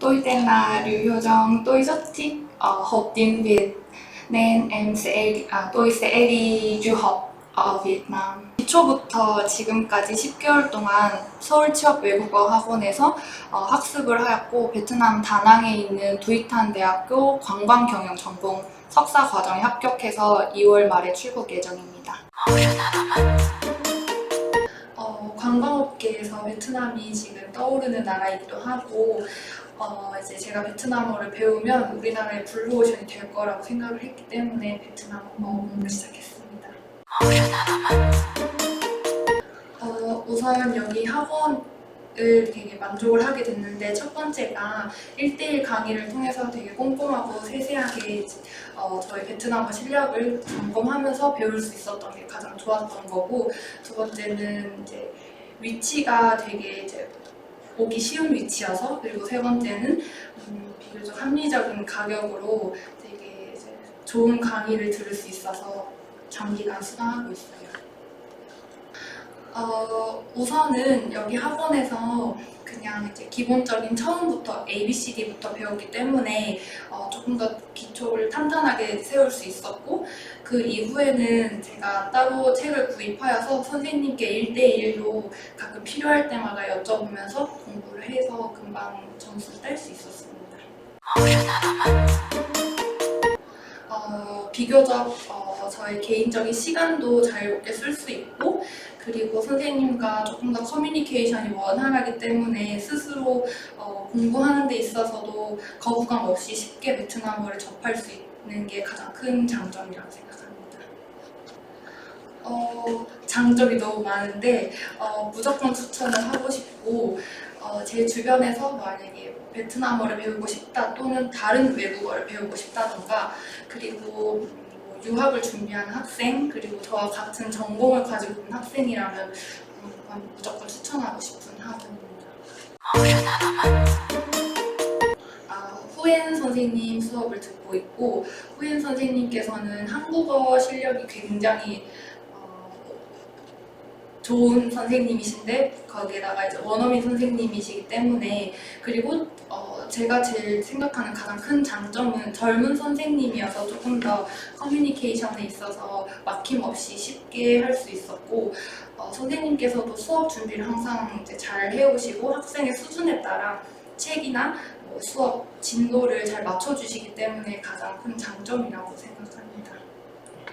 Tôi tên là Lưu Hiệu Jong, tôi rất thích Nam. 기초부터 지금까지 10개월 동안 서울 취업 외국어 학원에서 어, 학습을 하였고 베트남 다낭에 있는 두이탄 대학교 관광 경영 전공 석사 과정에 합격해서 2월 말에 출국 예정입니다. 어, 관광업계에서 베트남이 지금 떠오르는 나라이기도 하고 어, 이제 제가 베트남어를 배우면 우리나라의 블루오션이 될 거라고 생각을 했기 때문에 베트남어 공부를 시작했습니다. 어, 우선 여기 학원 을 되게 만족을 하게 됐는데 첫 번째가 1대1 강의를 통해서 되게 꼼꼼하고 세세하게 어, 저희 베트남어 실력을 점검하면서 배울 수 있었던 게 가장 좋았던 거고 두 번째는 이제 위치가 되게 이제 오기 쉬운 위치여서 그리고 세 번째는 음, 비교적 합리적인 가격으로 되게 이제 좋은 강의를 들을 수 있어서 장기간 수강하고 있어요. 어, 우선은 여기 학원에서 그냥 이제 기본적인 처음부터 ABCD부터 배웠기 때문에 어, 조금 더 기초를 탄탄하게 세울 수 있었고 그 이후에는 제가 따로 책을 구입하여서 선생님께 1대1로 가끔 필요할 때마다 여쭤보면서 공부를 해서 금방 점수를 딸 수 있었습니다. 어, 비교적 어, 저의 개인적인 시간도 자유롭게 쓸 수 있고 그리고 선생님과 조금 더 커뮤니케이션이 원활하기 때문에 스스로 어, 공부하는 데 있어서도 거부감 없이 쉽게 베트남어를 접할 수 있는 게 가장 큰 장점이라고 생각합니다. 어, 장점이 너무 많은데 어, 무조건 추천을 하고 싶고 어, 제 주변에서 만약에 베트남어를 배우고 싶다 또는 다른 외국어를 배우고 싶다던가 그리고 뭐 유학을 준비하는 학생 그리고 저와 같은 전공을 가지고 있는 학생이라면 음, 무조건 추천하고 싶은 학원입니다. 아, 후엔 선생님 수업을 듣고 있고 후엔 선생님께서는 한국어 실력이 굉장히 어, 좋은 선생님이신데 거기에다가 이제 원어민 선생님이시기 때문에 그리고 어, 제가 제일 생각하는 가장 큰 장점은 젊은 선생님이어서 조금 더 커뮤니케이션에 있어서 막힘 없이 쉽게 할 수 있었고 어, 선생님께서도 수업 준비를 항상 이제 잘 해오시고 학생의 수준에 따라 책이나 뭐 수업 진도를 잘 맞춰주시기 때문에 가장 큰 장점이라고 생각합니다.